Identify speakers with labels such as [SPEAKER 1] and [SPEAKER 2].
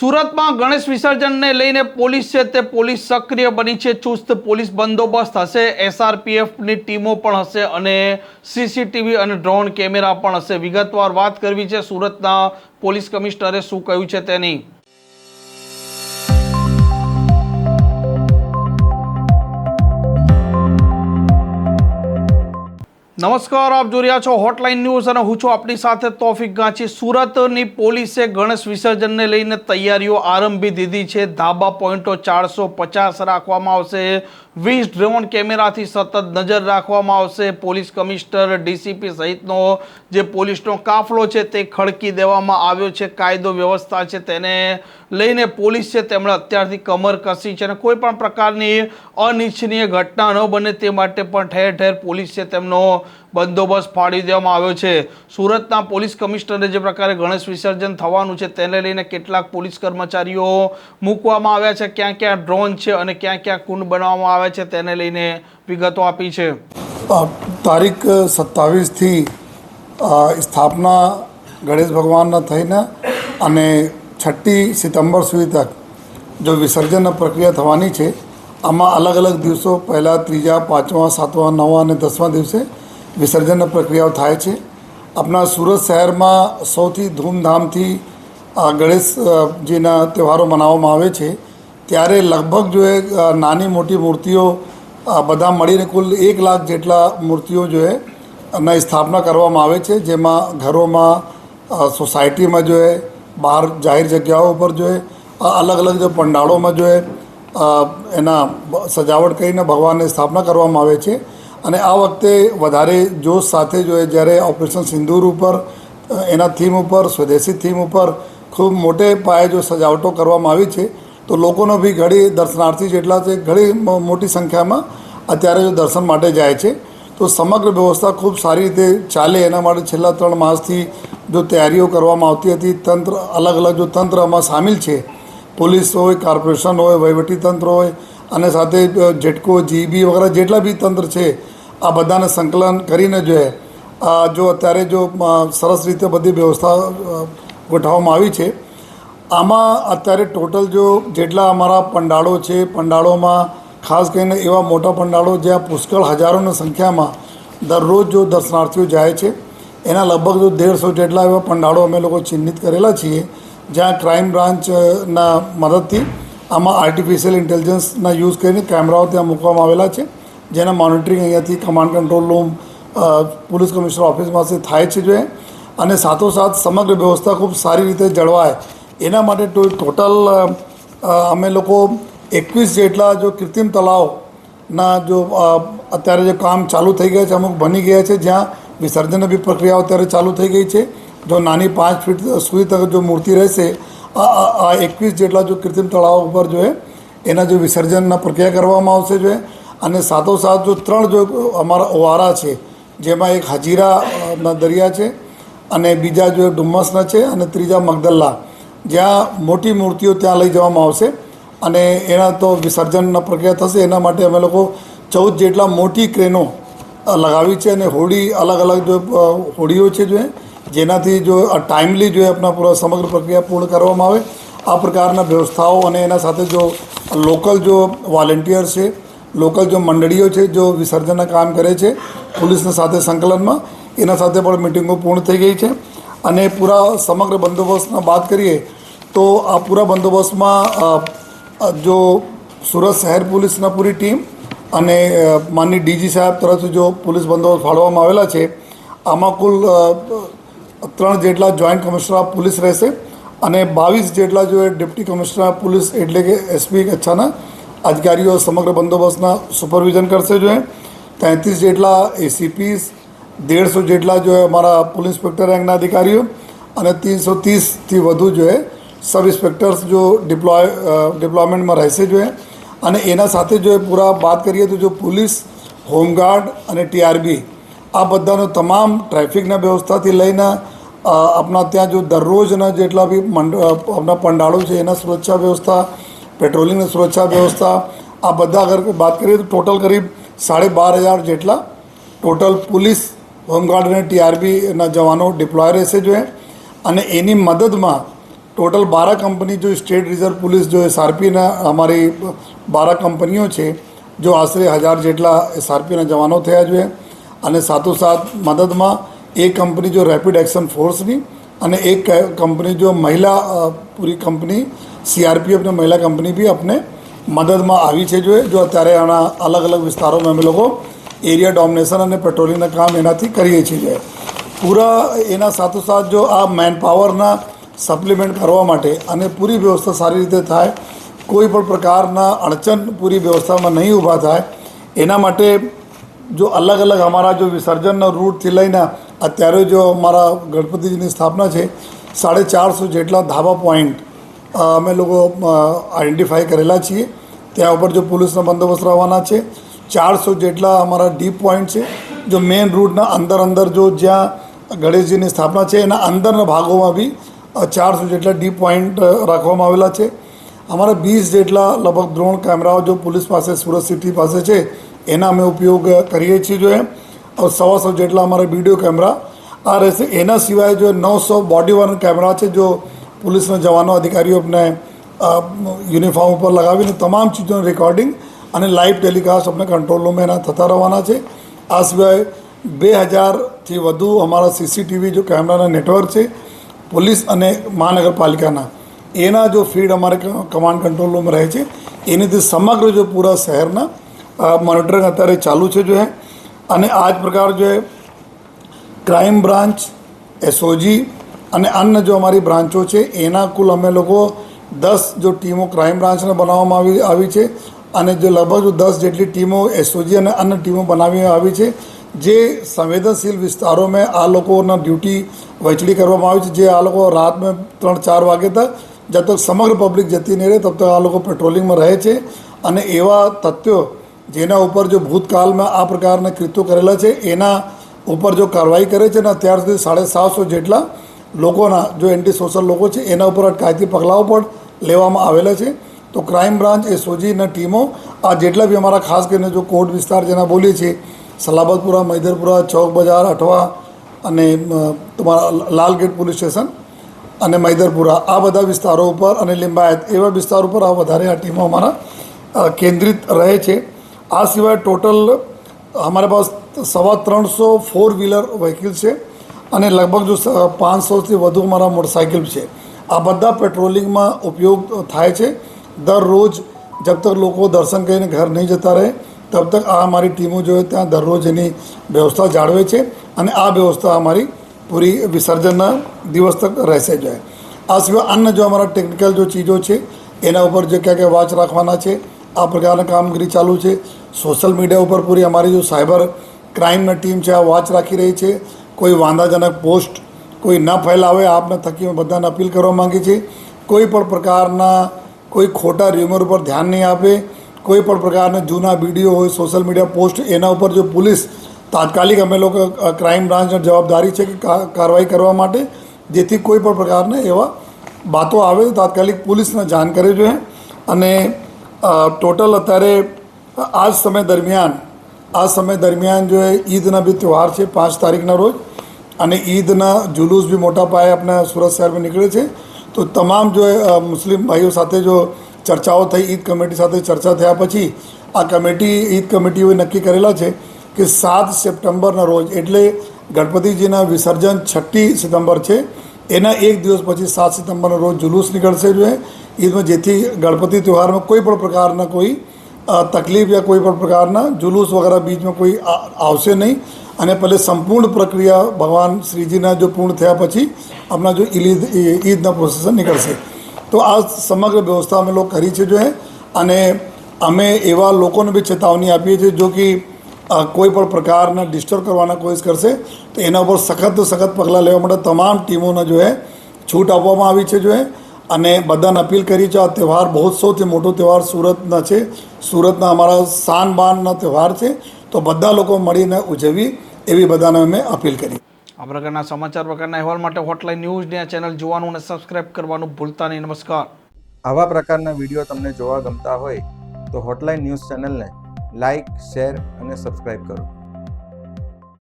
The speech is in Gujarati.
[SPEAKER 1] સુરતમાં ગણેશ વિસર્જનને લઈને પોલીસ છે તે પોલીસ સક્રિય બની છે. ચુસ્ત પોલીસ બંદોબસ્ત હશે, એસઆરપીએફની ટીમો પણ હશે અને સીસીટીવી અને ડ્રોન કેમેરા પણ હશે. વિગતવાર વાત કરવી છે સુરતના પોલીસ કમિશનરે શું કહ્યું છે તેની. નમસ્કાર, આપ જોઈ રહ્યા છો હોટલાઇન ન્યૂઝ અને હું છું આપણી સાથે તોફિક ગાંચી. સુરતની પોલીસે ગણેશ વિસર્જનને લઈને તૈયારીઓ આરંભી દીધી છે. ધાબા પોઈન્ટો ચારસો પચાસ રાખવામાં આવશે. વીસ ડ્રોન કેમેરાથી સતત નજર રાખવામાં આવશે. પોલીસ કમિશનર, ડીસીપી સહિતનો જે પોલીસનો કાફલો છે તે ખડકી દેવામાં આવ્યો છે. કાયદો વ્યવસ્થા છે તેને લઈને પોલીસ છે તેમણે અત્યારથી કમર કસી છે અને કોઈ પણ પ્રકારની અનિચ્છનીય ઘટના ન બને તે માટે પણ ઠેર ઠેર પોલીસ છે તેમનો બંદોબસ્ત ફાળી દેવામાં આવ્યો છે. સુરતના પોલીસ કમિશનરે જે પ્રકારે ગણેશ વિસર્જન થવાનું છે તેને લઈને કેટલાક પોલીસ કર્મચારીઓ મૂકવામાં આવ્યા છે. ક્યાં ક્યાં ડ્રોન છે અને ક્યાં ક્યાં કુંડ બનાવવામાં આવ્યા છે તેને લઈને વિગતો આપી છે.
[SPEAKER 2] તારીખ સત્તાવીસથી સ્થાપના ગણેશ ભગવાનના થઈને અને છઠ્ઠી સપ્ટેમ્બર સુધી તક જો વિસર્જન પ્રક્રિયા થવાની છે, આમાં અલગ અલગ દિવસો, પહેલાં, ત્રીજા, પાંચમા, સાતમા, નવમા અને દસમા દિવસે વિસર્જન પ્રક્રિયાઓ થાય છે. આપણા સુરત શહેરમાં સૌથી ધૂમધામથી આ ગણેશજીના તહેવારો મનાવવામાં આવે છે. ત્યારે લગભગ જો એ નાની મોટી મૂર્તિઓ બધા મળીને કુલ એક લાખ જેટલા મૂર્તિઓ જો એ સ્થાપના કરવામાં આવે છે. જેમાં ઘરોમાં સોસાયટીમાં જો એ, બહાર જાહેર જગ્યાઓ ઉપર જો એ અલગ અલગ જો પંડાળોમાં જો એ એના સજાવટ કરીને ભગવાનની સ્થાપના કરવામાં આવે છે. અને આ વખતે વધારે જોશ સાથે જો જ્યારે ઓપરેશન સિંદૂર ઉપર એના થીમ ઉપર, સ્વદેશી થીમ ઉપર ખૂબ મોટે પાયે જો સજાવટો કરવામાં આવી છે, તો લોકોનો બી ઘણી દર્શનાર્થી જેટલા છે, ઘણી મોટી સંખ્યામાં અત્યારે જો દર્શન માટે જાય છે. તો સમગ્ર વ્યવસ્થા ખૂબ સારી રીતે ચાલે. એના માટે છેલ્લા ત્રણ માસથી જો તૈયારીઓ કરવામાં આવતી હતી, તંત્ર અલગ અલગ જો તંત્ર આમાં સામેલ છે, પોલીસ હોય, કોર્પોરેશન હોય, વહીવટી તંત્ર હોય અને સાથે ઝટકો જીબી વગેરે જેટલા બી તંત્ર છે આ બધાને સંકલન કરીને જો એ, આ જો અત્યારે જો સરસ રીતે બધી વ્યવસ્થા ગોઠવવામાં આવી છે. આમાં અત્યારે ટોટલ જો જેટલા અમારા પંડાળો છે પંડાળોમાં ખાસ કરીને એવા મોટા પંડાળો જ્યાં પુષ્કળ હજારોની સંખ્યામાં દરરોજ જો દર્શનાર્થીઓ જાય છે એના લગભગ જો દેડસો જેટલા એવા પંડાળો અમે લોકો ચિહ્નિત કરેલા છીએ જ્યાં ક્રાઇમ બ્રાન્ચના મદદથી આમાં આર્ટિફિશિયલ ઇન્ટેલિજન્સના યુઝ કરીને કેમેરાઓ ત્યાં મૂકવામાં આવેલા છે. જેના મોનિટરિંગ અહીંયાથી command control room police commissioner ઓફિસમાંથી થાય છે જો એ. અને સાથોસાથ સમગ્ર વ્યવસ્થા ખૂબ સારી રીતે જળવાય. એના માટે ટોટલ અમે લોકો એકવીસ જેટલા જો કૃત્રિમ તળાવના જો અત્યારે જે કામ ચાલુ થઈ ગયા છે, અમુક બની ગયા છે, જ્યાં વિસર્જનની બી પ્રક્રિયાઓ અત્યારે ચાલુ થઈ ગઈ છે. જો નાની પાંચ ફીટ સુધી તક જો મૂર્તિ રહેશે આ એકવીસ જેટલા જો કૃત્રિમ તળાવ ઉપર જો એના જો વિસર્જનના પ્રક્રિયા કરવામાં આવશે જો એ. અને સાથોસાથ જો ત્રણ જો અમારા ઓવારા છે જેમાં એક હજીરાના દરિયા છે અને બીજા જો ડુમ્મસના છે અને ત્રીજા મગદલ્લા જ્યાં મોટી મૂર્તિઓ ત્યાં લઈ જવામાં આવશે અને એના તો વિસર્જનના પ્રક્રિયા થશે એના માટે અમે લોકો ચૌદ જેટલા મોટી ક્રેનો લગાવી છે અને હોડી અલગ અલગ જો હોડીઓ છે જો એ, જેનાથી જો ટાઈમલી જો આપણા પૂરા સમગ્ર પ્રક્રિયા પૂર્ણ કરવામાં આવે, આ પ્રકારના વ્યવસ્થાઓ અને એના સાથે જો લોકલ જો વોલેન્ટિયર છે, લોકલ જો મંડળીઓ છે જો વિસર્જનના કામ કરે છે, પોલીસના સાથે સંકલનમાં, એના સાથે પણ મિટિંગો પૂર્ણ થઈ ગઈ છે. અને પૂરા સમગ્ર બંદોબસ્તમાં વાત કરીએ, તો આ પૂરા બંદોબસ્તમાં જો સુરત શહેર પોલીસના પૂરી ટીમ અને માનની ડીજી સાહેબ તરફથી જો પોલીસ બંદોબસ્ત ફાળવવામાં આવેલા છે, આમાં કુલ ત્રણ જેટલા જોઈન્ટ કમિશનર પોલીસ રહેશે અને બાવીસ જેટલા જો ડેપ્ટી કમિશનર પોલીસ એટલે કે એસપી કચ્છાના અધિકારીઓ સમગ્ર બંદોબસ્તના સુપરવિઝન કરશે જો એ. તેત્રીસ જેટલા એસીપીસ દેડસો જેટલા જો અમારા પોલીસ ઇન્સ્પેક્ટર રેન્કના અધિકારીઓ અને ત્રીસો ત્રીસથી વધુ જો એ સબ ઇન્સ્પેક્ટર્સ જો ડિપ્લોય ડિપ્લોયમેન્ટમાં રહેશે જો અને એના સાથે જો પૂરા વાત કરીએ તો જો પોલીસ, હોમગાર્ડ અને ટીઆરબી આ બધાનો તમામ ટ્રાફિકના વ્યવસ્થાથી લઈને આપણા ત્યાં જો દરરોજના જેટલા બી મંડ આપણા પંડાળો છે, એના સુરક્ષા વ્યવસ્થા, પેટ્રોલિંગની સુરક્ષા વ્યવસ્થા, આ બધા અગર વાત કરીએ તો ટોટલ કરીબ સાડી બાર હજાર જેટલા ટોટલ પોલીસ, હોમગાર્ડ અને ટીઆરબીના જવાનો ડિપ્લોય રહેશે જોઈએ અને એની મદદમાં ટોટલ બારા કંપની જો સ્ટેટ રિઝર્વ પોલીસ જો એસઆરપીના અમારી બારા કંપનીઓ છે, જો આશરે હજાર જેટલા એસઆરપીના જવાનો થયા જોઈએ અને સાથોસાથ મદદમાં એક કંપની જો રેપિડ એક્શન ફોર્સની અને એક કંપની જો મહિલા અ, પૂરી કંપની સીઆરપીએફ ને મહિલા કંપની બી अपने મદદમાં આવી છે જો જો અત્યારે આના અલગ અલગ વિસ્તારોમાં અમે લોકો એરિયા ડોમિનેશન અને પેટ્રોલિંગના કામ એનાથી કરીએ છીએ જો પૂરા એના સાથોસાથ જો આ મેન પાવરના સપ્લિમેન્ટ કરવા માટે અને પૂરી વ્યવસ્થા સારી રીતે થાય કોઈ પણ પ્રકારના અડચણ પૂરી વ્યવસ્થામાં નહીં ઊભા થાય એના માટે જો અલગ અલગ અમારા જો વિસર્જનના રૂટથી લઈને અત્યારે જો અમારા ગણપતિજીની સ્થાપના છે, સાડે ચારસો જેટલા ધાબા પોઈન્ટ અમે લોકો આઈડેન્ટિફાઈ કરેલા છીએ. ત્યાં ઉપર જો પોલીસનો બંદોબસ્ત રહેવાના છે, ચારસો જેટલા અમારા ડીપ પોઈન્ટ છે, જો મેઇન રૂટના અંદર અંદર જો જ્યાં ગણેશજીની સ્થાપના છે, એના અંદરના ભાગોમાં બી ચારસો જેટલા ડીપ પોઈન્ટ રાખવામાં આવેલા છે. અમારા વીસ જેટલા લગભગ ડ્રોન કેમેરાઓ જો પોલીસ પાસે, સુરત સિટી પાસે છે, એના અમે ઉપયોગ કરીએ છીએ જો એમ. સવાસો જેટલા અમારે વીડિયો કેમેરા આ રહેશે. એના સિવાય જો નવસો બોડી બોડીવાળા કેમેરા છે, જો પોલીસના જવાનો અધિકારીઓને યુનિફોર્મ ઉપર લગાવીને તમામ ચીજોનું રેકોર્ડિંગ અને લાઈવ ટેલિકાસ્ટ અમને કંટ્રોલ રૂમમાં એના થતા રહેવાના છે. આ સિવાય બે હજારથી વધુ અમારા સીસીટીવી જો કેમેરાના નેટવર્ક છે, પોલીસ અને મહાનગરપાલિકાના. એના જો ફીડ અમારે કમાન્ડ કંટ્રોલ રૂમ રહે છે. એનીથી સમગ્ર જો પૂરા શહેરના મોનિટરિંગ અત્યારે ચાલુ છે જો હે. અને આ જ પ્રકાર જે ક્રાઇમ બ્રાન્ચ એસઓજી અને અન્ય જો અમારી બ્રાન્ચો છે, એના કુલ અમે લોકો દસ જો ટીમો ક્રાઇમ બ્રાન્ચને બનાવવામાં આવી આવી છે અને જે લગભગ દસ જેટલી ટીમો એસઓજી અને અન્ય ટીમો બનાવી આવી છે, જે સંવેદનશીલ વિસ્તારોમાં આ લોકોના ડ્યુટી વહેંચણી કરવામાં આવી છે, જે આ લોકો રાતમાં ત્રણ ચાર વાગે તક, જબ તક સમગ્ર પબ્લિક જતી નહીં રહે, તબ તક આ લોકો પેટ્રોલિંગમાં રહે છે અને એવા તથ્યો જેના ઉપર જો ભૂતકાળમાં આ પ્રકારના કૃત્યો કરેલા છે, એના ઉપર જો કાર્યવાહી કરે છે ને અત્યાર સુધી સાડા સાતસો જેટલા લોકોના જો એન્ટી સોશિયલ લોકો છે, એના ઉપર અટકાયતી પગલાઓ પણ લેવામાં આવેલા છે. તો ક્રાઇમ બ્રાન્ચ એ સોજીના ટીમો આ જેટલા બી અમારા ખાસ કરીને જો કોર્ટ વિસ્તાર જેના બોલીએ છીએ, સલાબતપુરા, મૈદરપુરા, ચોક બજાર, અઠવા અને તમારા લાલગેટ પોલીસ સ્ટેશન અને મૈદરપુરા, આ બધા વિસ્તારો ઉપર અને લિંબાયત એવા વિસ્તાર ઉપર આ વધારે આ ટીમો અમારા કેન્દ્રિત રહે છે. આ સિવાય ટોટલ અમારા પાસે સવા ત્રણસો ફોર વ્હીલર વ્હીકલ છે અને લગભગ જો પાંચસોથી વધુ અમારા મોટરસાઇકલ છે. આ બધા પેટ્રોલિંગમાં ઉપયોગ થાય છે. દરરોજ જબ તક લોકો દર્શન કરીને ઘર નહીં જતા રહે, તબ તક આ અમારી ટીમો જોઈએ ત્યાં દરરોજ એની વ્યવસ્થા જાળવે છે અને આ વ્યવસ્થા અમારી પૂરી વિસર્જનના દિવસ તક રહેશે જ. આ સિવાય અન્ય જો અમારા ટેકનિકલ જો ચીજો છે, એના ઉપર જે ક્યાં ક્યાં વાંચ રાખવાના છે આ પ્રકારના કામગીરી ચાલુ છે. સોશિયલ મીડિયા ઉપર પૂરી અમારી જો સાયબર ક્રાઇમની ટીમ છે, આ વોચ રાખી રહી છે. કોઈ વાંધાજનક પોસ્ટ કોઈ ન ફેલાવે, આપને થકી બધાને અપીલ કરવા માંગીએ છીએ. કોઈ પણ પ્રકારના કોઈ ખોટા ર્યુમર ઉપર ધ્યાન નહીં આપે. કોઈ પણ પ્રકારના જૂના વીડિયો હોય સોશિયલ મીડિયા પોસ્ટ એના ઉપર જો પોલીસ તાત્કાલિક અમે લોકો ક્રાઇમ બ્રાન્ચની જવાબદારી છે કે કાર્યવાહી કરવા માટે, જેથી કોઈ પણ પ્રકારના એવા બાતો આવે તો તાત્કાલિક પોલીસને જાણ કરવી જોઈએ અને ટોટલ અત્યારે આ સમય દરમિયાન, આ સમય દરમિયાન જો ઈદના બી તહેવાર છે, પાંચ તારીખના રોજ, અને ઈદના જુલુસ બી મોટા પાયે આપણા સુરત શહેરમાં નીકળે છે. તો તમામ જો મુસ્લિમ ભાઈઓ સાથે જો ચર્ચાઓ થઈ, ઈદ કમિટી સાથે ચર્ચા થયા પછી, આ કમિટી, ઈદ કમિટીઓએ નક્કી કરેલા છે કે સાત સપ્ટેમ્બરના રોજ, એટલે ગણપતિજીના વિસર્જન છઠ્ઠી સપ્ટેમ્બર છે, એના એક દિવસ પછી સાત સપ્ટેમ્બરના રોજ જુલુસ નીકળશે જોઈએ. ઈદમાં જેથી ગણપતિ તહેવારમાં કોઈ પણ પ્રકારના કોઈ તકલીફ યા કોઈ પણ પ્રકારના જુલુસ વગેરે બીચમાં કોઈ આવશે નહીં અને પહેલે સંપૂર્ણ પ્રક્રિયા ભગવાન શ્રીજીના જો પૂર્ણ થયા પછી આપણા જો ઈદ ઈદના પ્રોસેસર નીકળશે તો આ સમગ્ર વ્યવસ્થા અમે લોકો કરી છે જો અને અમે એવા લોકોને બી ચેતવણી આપીએ છીએ જો કે કોઈ પણ પ્રકારના ડિસ્ટર્બ કરવાના કોશિશ કરશે તો એના ઉપર સખત સખત પગલાં લેવા માટે તમામ ટીમોને જો છૂટ આપવામાં આવી છે જો અને બધાને અપીલ કરી છે આ તહેવાર બહુ સૌથી મોટો તહેવાર સુરતના છે. સુરતના અમારા શાન બાનના તહેવાર છે. તો બધા લોકો મળીને ઉજવી એવી બધાને અમે અપીલ કરી.
[SPEAKER 1] આ પ્રકારના સમાચાર પ્રકારના અહેવાલ માટે હોટલાઇન ન્યૂઝની આ ચેનલ જોવાનું અને સબસ્ક્રાઇબ કરવાનું ભૂલતા નહીં. નમસ્કાર.
[SPEAKER 3] આવા પ્રકારના વીડિયો તમને જોવા ગમતા હોય તો હોટલાઇન ન્યૂઝ ચેનલને લાઇક શેર અને સબસ્ક્રાઇબ કરો.